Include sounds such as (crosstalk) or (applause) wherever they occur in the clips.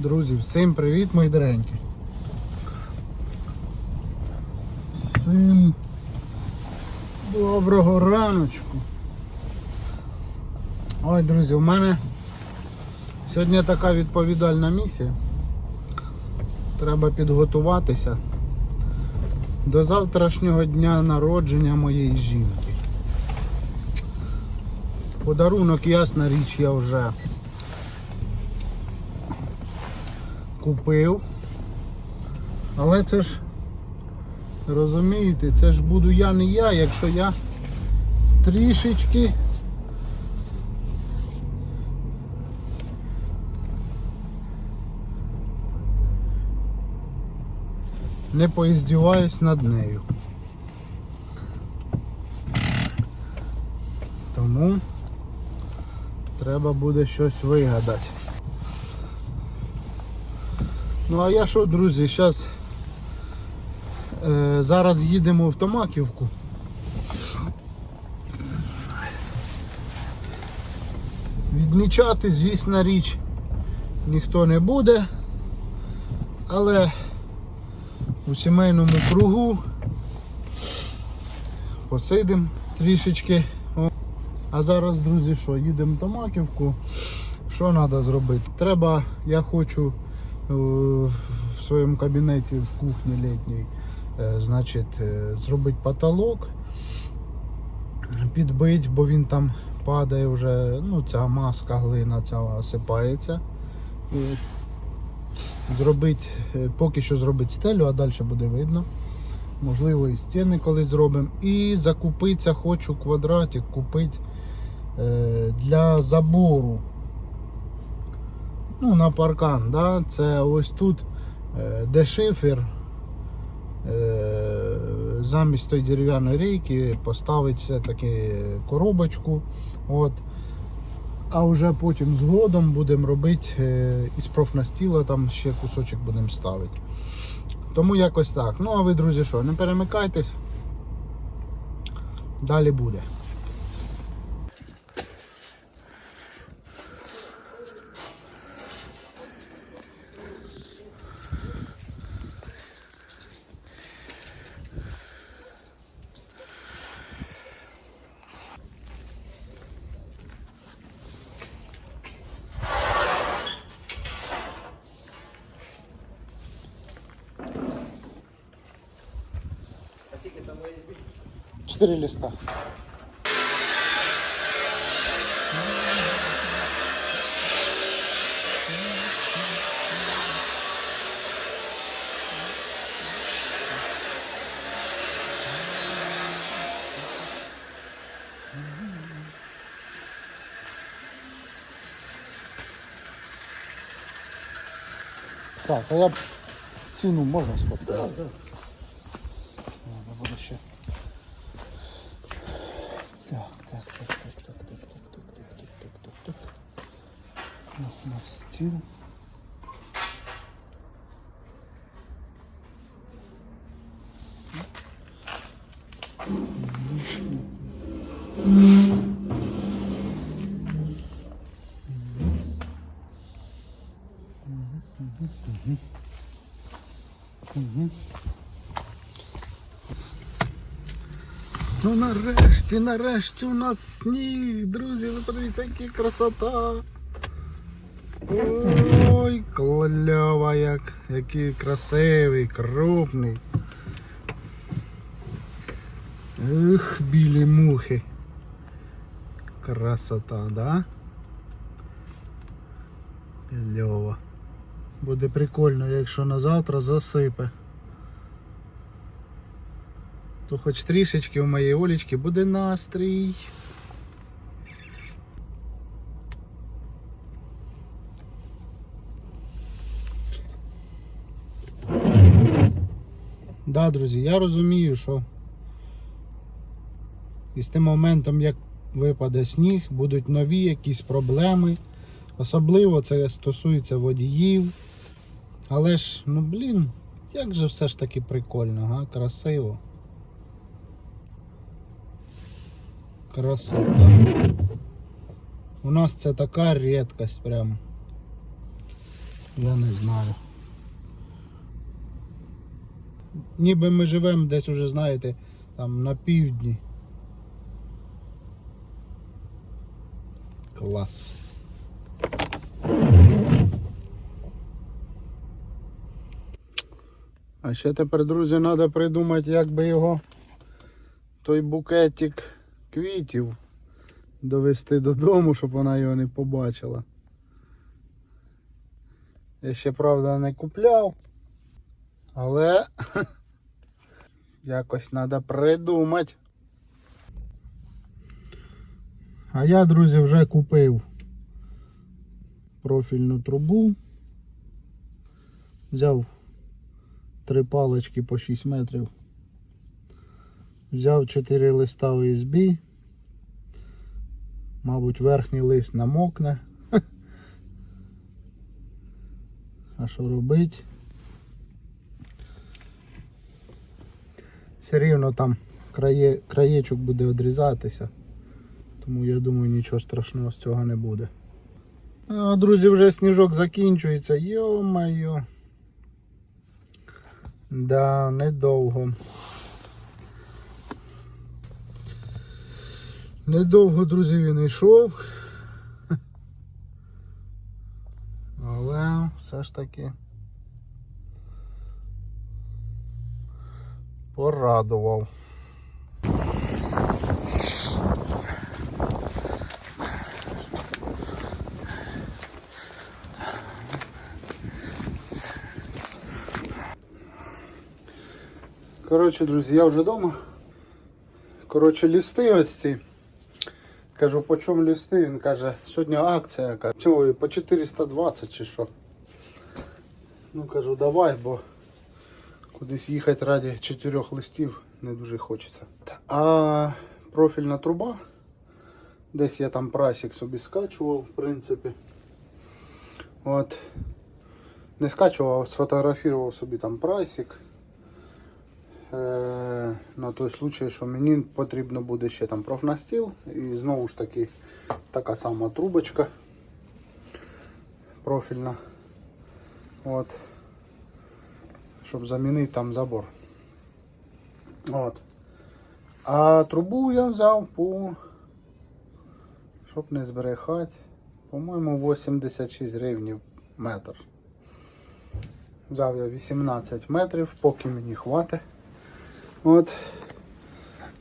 Друзі, всім привіт, мої доренькі. Всім доброго раночку. Ой, друзі, у мене сьогодні така відповідальна місія. Треба підготуватися до завтрашнього дня народження моєї жінки. Подарунок, ясна річ, я вже купив. Але це ж, розумієте, це ж буду я не я, якщо я трішечки не поіздіваюсь над нею. Тому треба буде щось вигадати. Ну а я що, друзі, зараз е, зараз їдемо в Томаківку. Відмічати, звісно, річ ніхто не буде, але у сімейному кругу посидимо трішечки. А зараз, друзі, що, їдемо в Томаківку. Що треба зробити? Треба, я хочу в своєму кабінеті в кухні літній е, значить, е, зробити потолок, підбити, бо він там падає вже, ну ця маска глина ця осипається. Зробити, е, поки що зробити стелю, а далі буде видно. Можливо, і стіни колись зробимо. І закупитися хочу квадратик купити е, для забору ну, на паркан. Да? Це ось тут, е, де шифер, е, замість тої дерев'яної рейки поставить все-таки коробочку. От. А вже потім згодом будемо робити е, із профнастіла, там ще кусочок будемо ставити. Тому якось так. Ну а ви, друзі, що, не перемикайтесь. Далі буде. Чотири листа. Так, а я б ціну можна сфоткати? Так, так. У. Ну нарешті, нарешті у нас сніг, друзі, ви подивіться, яка красота. Ой, кльова як, який красивий, крупний. Ух, білі мухи. Красота, да? Кльово. Буде прикольно, якщо на завтра засипе. То хоч трішечки у моєї Олічки буде настрій. Да, друзі, я розумію, що із тим моментом, як випаде сніг, будуть нові якісь проблеми. Особливо це стосується водіїв. Але ж, ну блін, як же все ж таки прикольно, га? красиво. Красота. У нас це така рідкость прям. Я не знаю. Ніби ми живемо десь уже, знаєте, там на півдні. Клас. А ще тепер, друзі, треба придумати, як би його той букетик квітів довести додому, щоб вона його не побачила. Я ще, правда, не купляв, але (laughs) якось треба придумати. А я, друзі, вже купив профільну трубу. Взяв три палички по 6 метрів. Взяв 4 листа USB. Мабуть, верхній лист намокне. (laughs) А що робить? Все рівно там крає, краєчок буде відрізатися. Тому я думаю нічого страшного з цього не буде. А, друзі, вже сніжок закінчується. Йо-майо. Да, недовго. Недовго, друзі, він йшов. (laughs) Але все ж таки порадував. Коротше, друзі, я вже вдома. Коротше, лісти ось ці. Кажу, по чому лісти? Він каже, сьогодні акція. Кажу, чого, по 420 чи що. Ну кажу, давай, бо кудись їхати раді чотирьох листів не дуже хочеться. А профільна труба. Десь я там прайсик собі скачував, в принципі. От. Не скачував, а сфотографував собі там прайсик. Е, на той случай, що мені потрібно буде ще там профнастіл і знову ж таки така сама трубочка профільна. От. Щоб замінити там забор. От. А трубу я взяв по, щоб не зберегати, по-моєму, 86 гривень метр. Взяв я 18 метрів, поки мені хватить. От.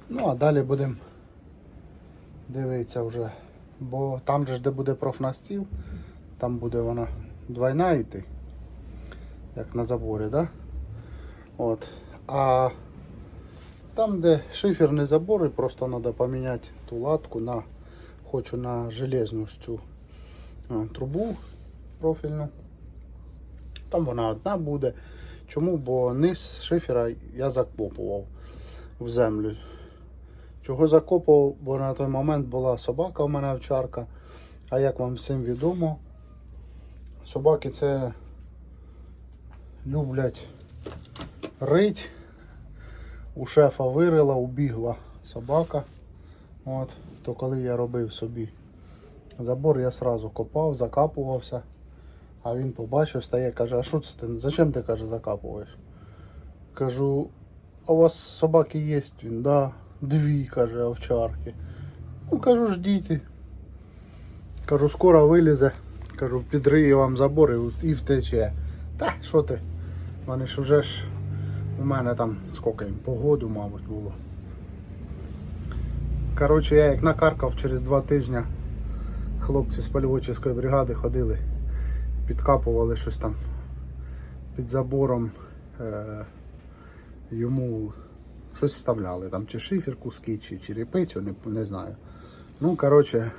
Ну а далі будемо дивитися вже. Бо там же ж де буде профнастіл, там буде вона двойна йти, як на заборі, да? От. А там, де шиферні забори, просто треба поміняти ту латку на хочу на железну цю трубу профільну. Там вона одна буде. Чому? Бо низ шифера я закопував в землю. Чого закопував? Бо на той момент була собака у мене овчарка. А як вам всім відомо, собаки це люблять рить. У шефа вирила, убігла собака. От, то коли я робив собі забор, я сразу копав, закапувався. А він побачив, стає, каже, а що це ти? Зачем ти каже, закапуєш? Кажу, а у вас собаки є? Він, да, дві, каже, овчарки. Ну, кажу, ждіть. Кажу, скоро вилізе. Кажу, підриє вам забор і, втече. Та, що ти? Вони ж уже ж у мене там скільки їм погоду, мабуть, було. Коротше, я як накаркав через два тижні, хлопці з польоводчої бригади ходили підкапували щось там під забором е, йому щось вставляли, там чи шифер куски, чи черепицю, не, не знаю. Ну, коротше,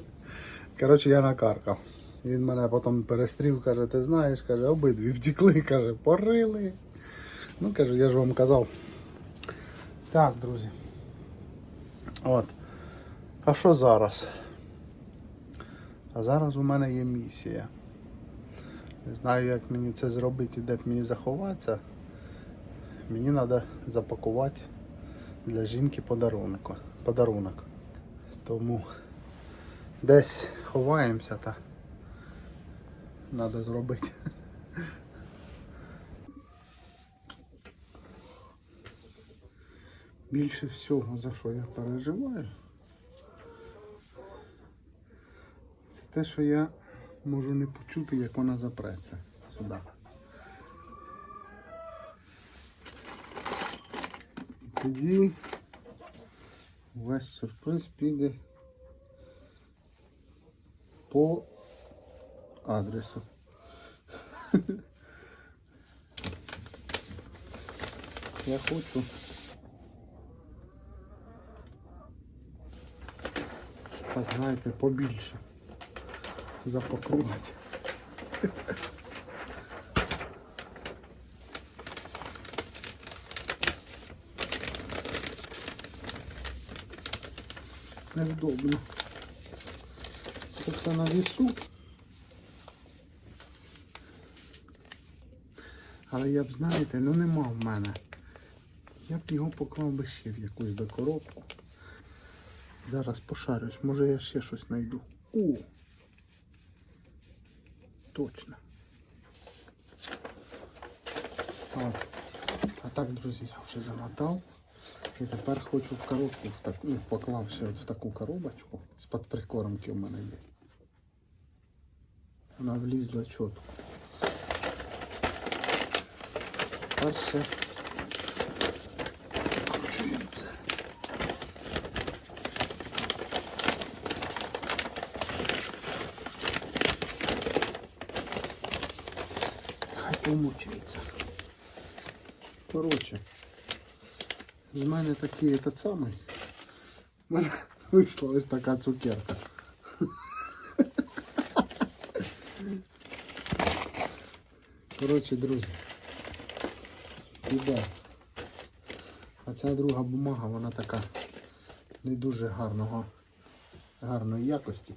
(laughs) коротше, я накаркав. Він мене потім перестрів, каже, ти знаєш, каже, обидві втекли, каже, порили. Ну, каже, я ж вам казав. Так, друзі. От. А що зараз? А зараз у мене є місія. Не знаю, як мені це зробити і де б мені заховатися. Мені треба запакувати для жінки подарунок. подарунок. Тому десь ховаємося та треба зробити. Більше всього, за що я переживаю, це те, що я можу не почути, як вона запреться сюди. Тоді весь сюрприз піде по адресу. (laughs) Я хочу так, знаєте, побільше запакувати. Невдобно. Все це на вісу. Але я б, знаєте, ну нема в мене. Я б його поклав би ще в якусь би коробку. Зараз пошарюсь, може я ще щось знайду. О! Точно. От. А так, друзі, я вже замотав. І тепер хочу в коробку, в таку, ну, поклав ще от в таку коробочку. З-під прикормки у мене є. Вона влізла чітко. Перше помучається. Коротше, з мене такий этот самий. У мене вийшла ось така цукерка. Коротше, друзі. Іде. А ця друга бумага, вона така не дуже гарного, гарної якості.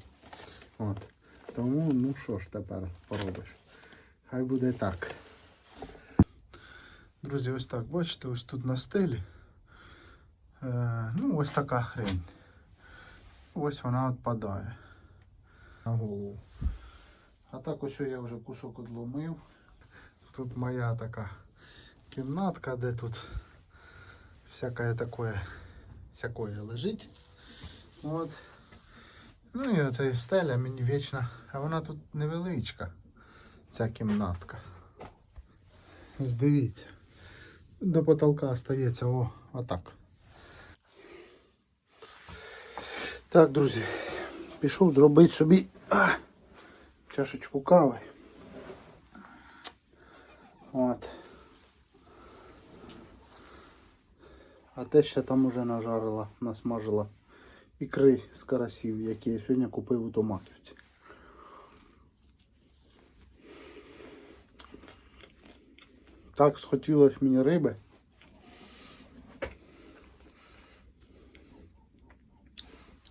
От. Тому, ну що ж тепер поробиш? Хай буде так. Друзі, ось так, бачите, ось тут на стелі. Е, ну, ось така хрень. Ось вона відпадає на голову. А так ось я вже кусок одломив. Тут моя така кімнатка, де тут всякое такое, всякое лежить. От. Ну і оця стеля мені вічно, а вона тут невеличка, ця кімнатка. Ось дивіться. До потолка стається о, отак. Так, друзі, пішов зробити собі а, чашечку кави. От. А те ще там уже нажарила, насмажила ікри з карасів, які я сьогодні купив у Томаківці. Так схотілося мені риби.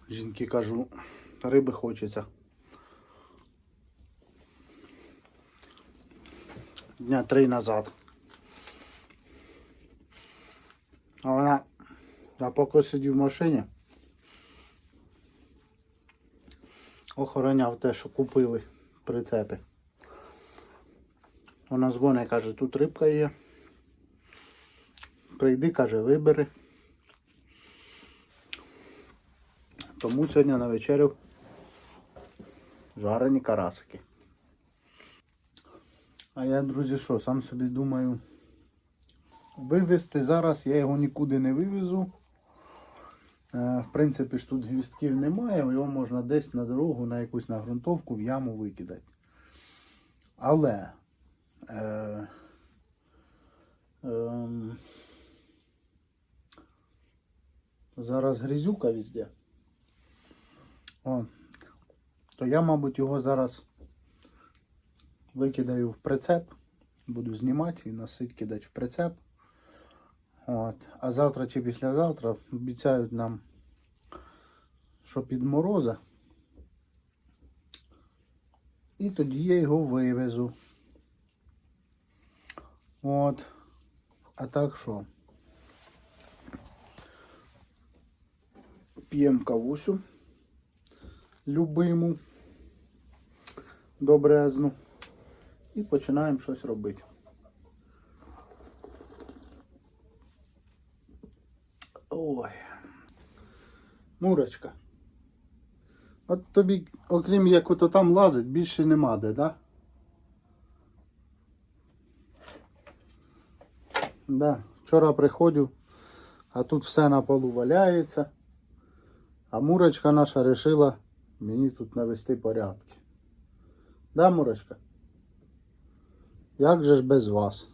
Жінки кажу, риби хочеться. Дня три назад. А вона, я поки сидів в машині, охороняв те, що купили в прицепі. Вона дзвонить, каже, тут рибка є. Прийди, каже, вибери. Тому сьогодні на вечерю жарені карасики. А я, друзі, що, сам собі думаю, вивезти зараз я його нікуди не вивезу. Е, В принципі ж тут гвістків немає, його можна десь на дорогу, на якусь нагрунтовку в яму викидати. Але е, ем, зараз грізюка везде. О, то я, мабуть, його зараз викидаю в прицеп, буду знімати і носити, кидати в прицеп. От. А завтра чи післязавтра обіцяють нам, що під мороза. І тоді я його вивезу. От. А так що? П'ємо кавусю любиму, добрезну. І починаємо щось робити. Ой. Мурочка. От тобі, окрім як ото там лазить, більше нема де, да? Да. Вчора приходжу, а тут все на полу валяється. А Мурочка наша решила мені тут навести порядки. Да, Мурочка? Як же ж без вас?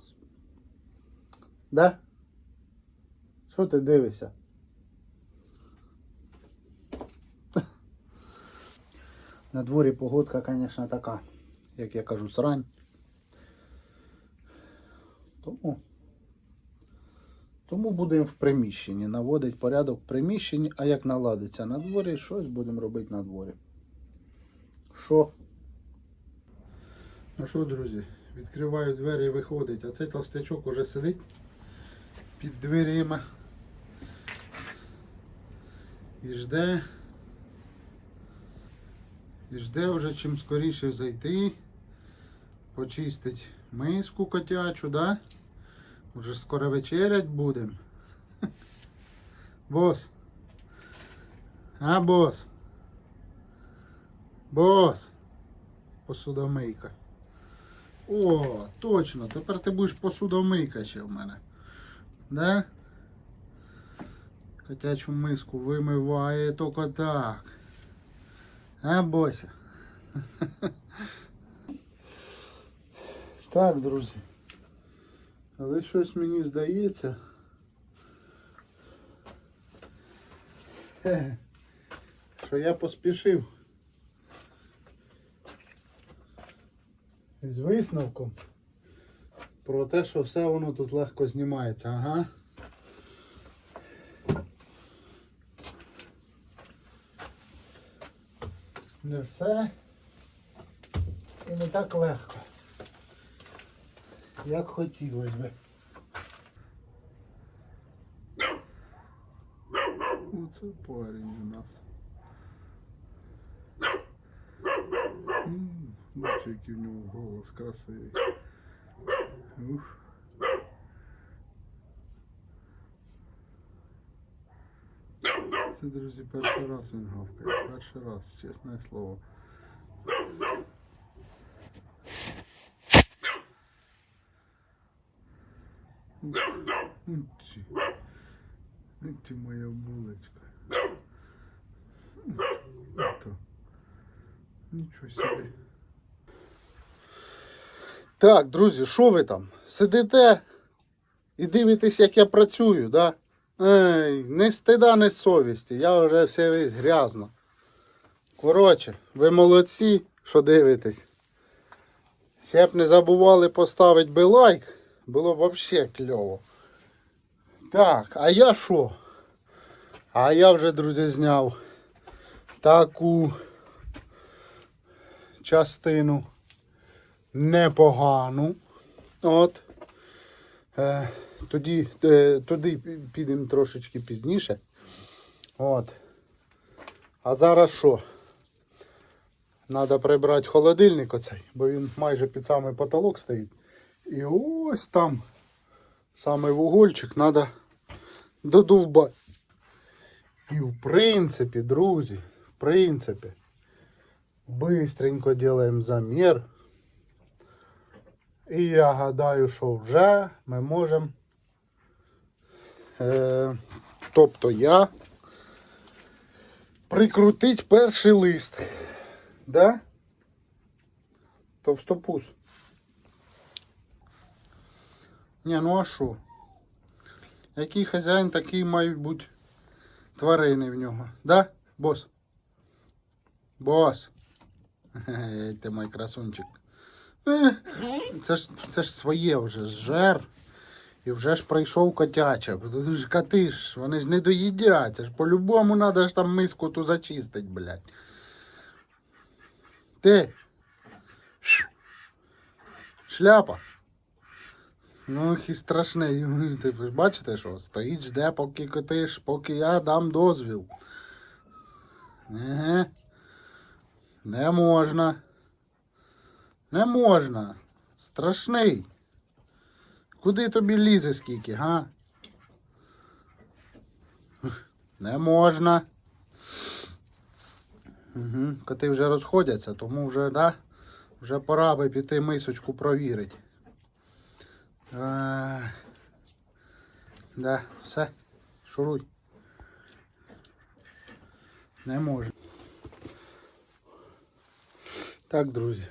Да? Що ти дивишся? На дворі погодка, звісно, така, як я кажу, срань. Тому, тому будемо в приміщенні. Наводить порядок в приміщенні, а як наладиться на дворі, щось будемо робити на дворі. Що? Ну що, друзі, відкриваю двері і виходить, а цей толстячок уже сидить під дверима і жде. І жде вже чим скоріше зайти, почистить миску котячу, да? Вже скоро вечерять будемо. (laughs) Бос. А, бос. Бос. Посудомийка. О, точно, тепер ти будеш посудомийка ще в мене. Да? Котячу миску вимиває тільки так. А, Бося. (laughs) Так, друзі. Але щось мені здається. Що я поспішив. З висновком про те, що все воно тут легко знімається, ага. Не все і не так легко, як хотілося би. Оце парень у нас. М, Бачу, який в нього голос красивий. Ух. Це, друзі, перший раз він гавкає. Перший раз, чесне слово. Ти моя булочка. Ото. Нічого собі. Так, друзі, що ви там? Сидите і дивитесь, як я працюю, да? Ей, не стида, не совісті. Я вже все весь грязно. Коротше, ви молодці, що дивитесь. Ще б не забували поставити би лайк, було взагалі кльово. Так, а я що? А я вже, друзі, зняв таку частину непогану. От. Е, тоді, е, туди пі- підемо трошечки пізніше. От. А зараз що? Треба прибрати холодильник оцей, бо він майже під самий потолок стоїть. І ось там саме вугольчик треба додовбати. І в принципі, друзі, в принципі, быстренько делаем замір. І я гадаю, що вже ми можемо. Е, тобто я прикрутить перший лист. Да? Товстопуз. Ні, ну а що? Який хазяїн, такий мають бути тварини в нього. Да, бос? Бос. Ей, ти мой красунчик. Е, Це ж, це ж своє вже зжер. І вже ж прийшов котяча. Тут ж коти ж, вони ж не доїдять. Це ж по-любому треба ж там миску ту зачистить, блядь. Ти. Шляпа. Ну, і страшне. Ви ж бачите, що стоїть, жде, поки коти ж, поки я дам дозвіл. Еге. Не можна. Не можна. Страшний. Куди тобі лізе скільки, га? Не можна. Угу. Коти вже розходяться, тому вже, да, вже пора би піти мисочку провірити. А, да, все, шуруй. Не можна. Так, друзі.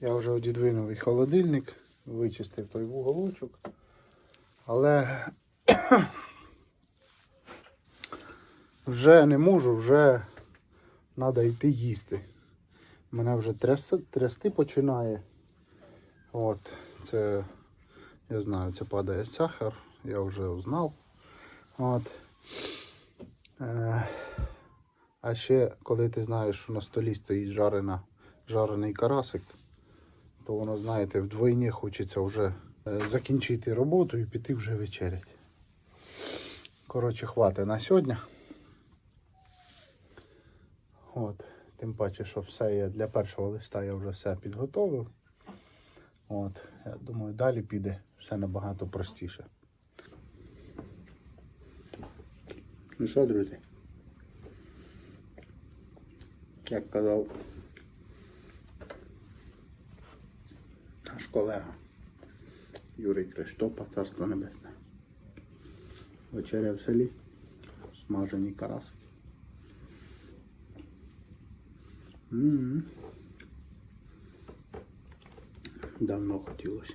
Я вже одідвинув і холодильник, вичистив той вуголочок. Але (coughs) вже не можу, вже треба йти їсти. Мене вже тряс, трясти починає. От, це, я знаю, це падає сахар, я вже знав. От. Е, а ще, коли ти знаєш, що на столі стоїть жарена, жарений карасик, то воно, знаєте, вдвойні хочеться вже е, закінчити роботу і піти вже вечеряти. Коротше, хватить на сьогодні. От, тим паче, що все є для першого листа я вже все підготовив. От, я думаю, далі піде все набагато простіше. Ну що, друзі? Як казав наш колега Юрій Криштопа, царство небесне. Вечеря в селі, смажені карасики. М. Давно хотілося.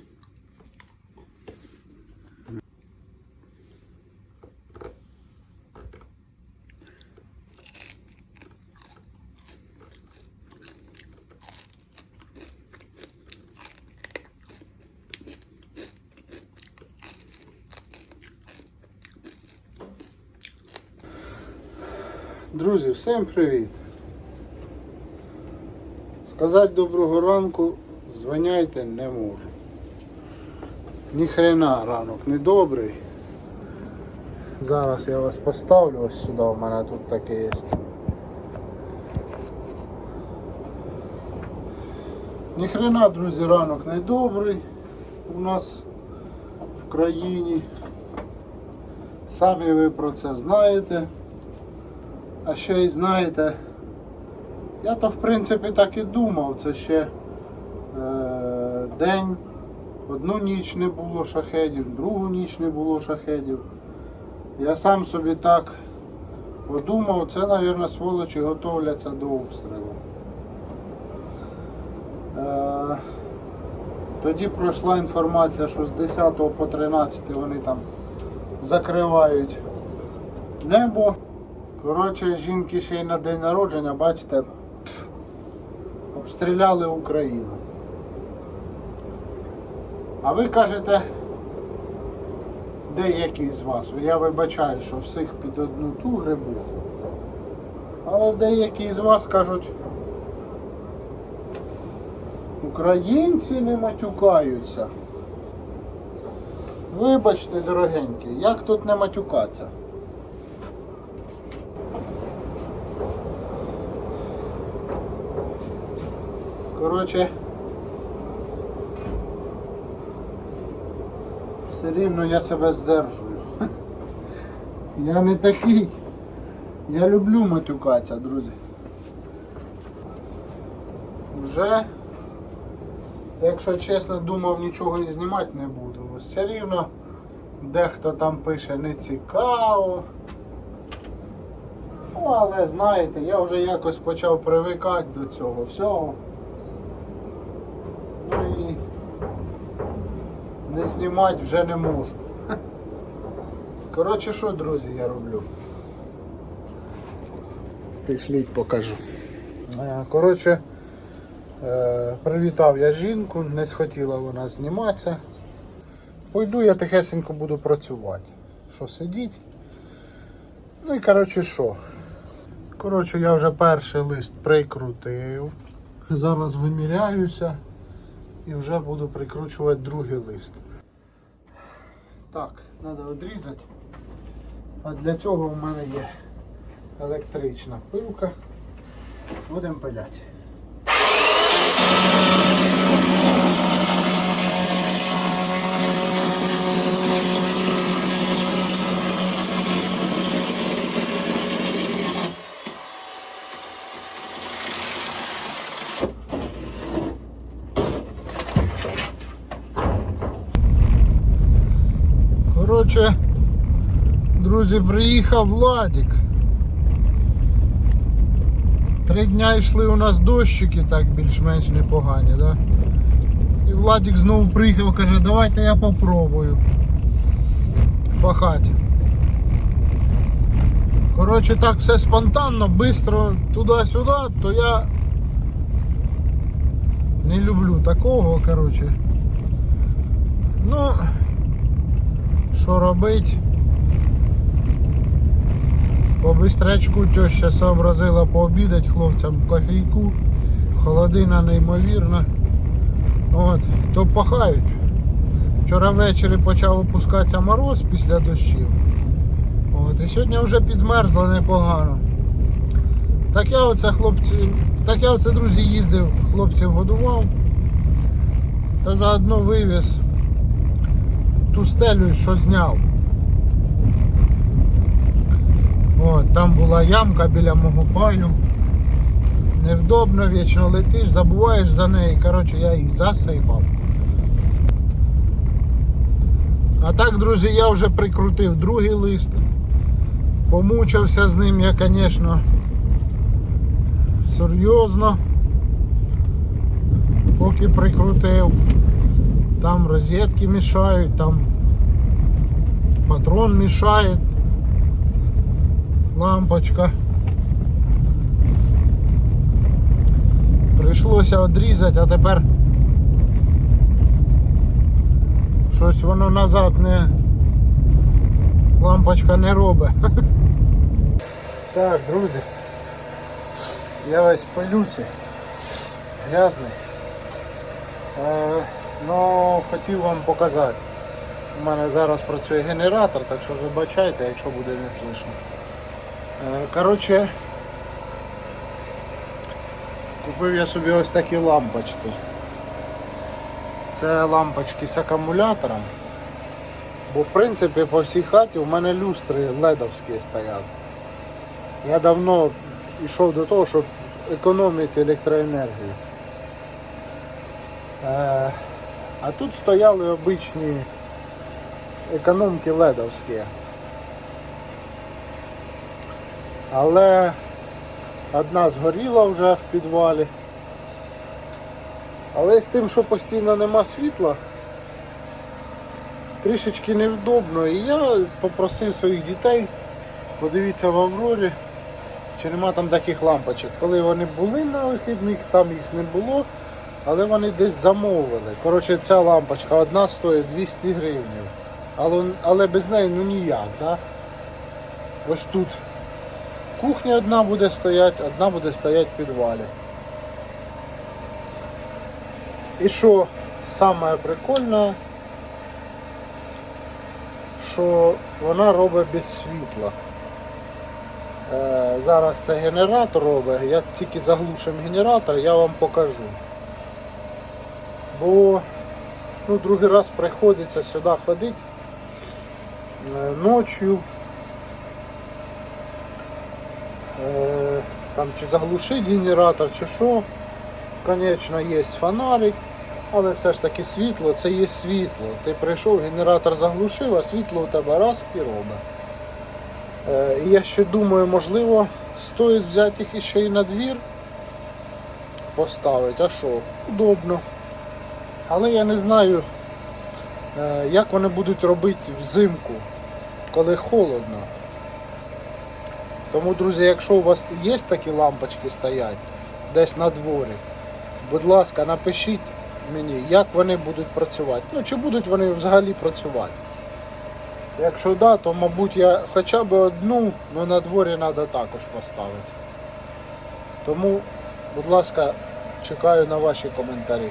Друзі, всім привіт! Сказати доброго ранку звоняйте не можу. Ні хрена ранок не добрий. Зараз я вас поставлю ось сюди, у мене тут таке є. Ні хрена, друзі, ранок не добрий у нас в країні. Самі ви про це знаєте. А ще й знаєте, я то в принципі так і думав, це ще день, одну ніч не було шахедів, другу ніч не було шахедів. Я сам собі так подумав, це, мабуть, сволочі готовляться до обстрілу. Е, тоді пройшла інформація, що з 10 по 13 вони там закривають небо. Коротше, жінки ще й на день народження, бачите, обстріляли Україну. А ви кажете, деякі з вас, я вибачаю, що всіх під одну ту грибу. Але деякі з вас кажуть, українці не матюкаються. Вибачте, дорогенькі, як тут не матюкатися? Коротше, все рівно я себе здержую. Я не такий. Я люблю матюкатися, друзі. Вже, якщо чесно, думав нічого і знімати не буду. Все рівно дехто там пише не цікаво. Ну, але знаєте, я вже якось почав привикати до цього всього. Ну і не знімати вже не можу. Коротше, що, друзі, я роблю? Пішліть покажу. Е, Коротше, е, привітав я жінку, не схотіла вона зніматися. Пойду я тихесенько буду працювати. Що сидіть? Ну і коротше що? Коротше, я вже перший лист прикрутив. Зараз виміряюся і вже буду прикручувати другий лист. Так, треба відрізати. А для цього в мене є електрична пилка. Будемо пиляти. Коротше, друзі, приїхав Владик. Три дня йшли у нас дощики, так більш-менш непогані, да? І Владик знову приїхав, каже, давайте я попробую пахати. Коротше, так все спонтанно, швидко туди-сюди, то я не люблю такого, коротше. Ну, що робить? По бистрячку теща сообразила пообідати хлопцям кофейку. Холодина неймовірна. От, то пахають. Вчора ввечері почав опускатися мороз після дощів. От, і сьогодні вже підмерзло непогано. Так я оце хлопці, так я оце, друзі, їздив, хлопців годував та заодно вивіз ту стелю, що зняв. От, там була ямка біля мого паю. Невдобно вічно летиш, забуваєш за неї. Коротше, я її засипав. А так, друзі, я вже прикрутив другий лист. Помучився з ним я, звісно, серйозно. Поки прикрутив. Там розетки мішають, там патрон мішає, лампочка. Прийшлося відрізати, а тепер щось воно назад не лампочка не робить. (laughs) Так, друзі, я весь в пилюці, грязний. Е, Ну, хотів вам показати. У мене зараз працює генератор, так що вибачайте, якщо буде не слышно. Е, Коротше, купив я собі ось такі лампочки. Це лампочки з акумулятором. Бо в принципі по всій хаті у мене люстри ледовські стоять. Я давно йшов до того, щоб економити електроенергію. Е, А тут стояли обичні економки ледовські. Але одна згоріла вже в підвалі. Але з тим, що постійно нема світла, трішечки невдобно. І я попросив своїх дітей, подивіться в Аврорі, чи нема там таких лампочок. Коли вони були на вихідних, там їх не було. Але вони десь замовили. Коротше, ця лампочка одна стоїть 200 гривень. Але, але без неї ну ніяк. Да? Ось тут в кухні одна буде стояти, одна буде стояти в підвалі. І що саме прикольне, що вона робить без світла. Е, зараз це генератор робить. Як тільки заглушимо генератор, я вам покажу бо ну, другий раз приходиться сюди ходити е, ночью. Е, Там чи заглушить генератор, чи що. Звісно, є фонарик, але все ж таки світло, це є світло. Ти прийшов, генератор заглушив, а світло у тебе раз і робить. Е, І я ще думаю, можливо, стоїть взяти їх ще й на двір, поставити, а що, удобно. Але я не знаю, е, як вони будуть робити взимку, коли холодно. Тому, друзі, якщо у вас є такі лампочки стоять десь на дворі, будь ласка, напишіть мені, як вони будуть працювати. Ну, чи будуть вони взагалі працювати. Якщо да, то мабуть я хоча б одну, але на дворі треба також поставити. Тому, будь ласка, чекаю на ваші коментарі.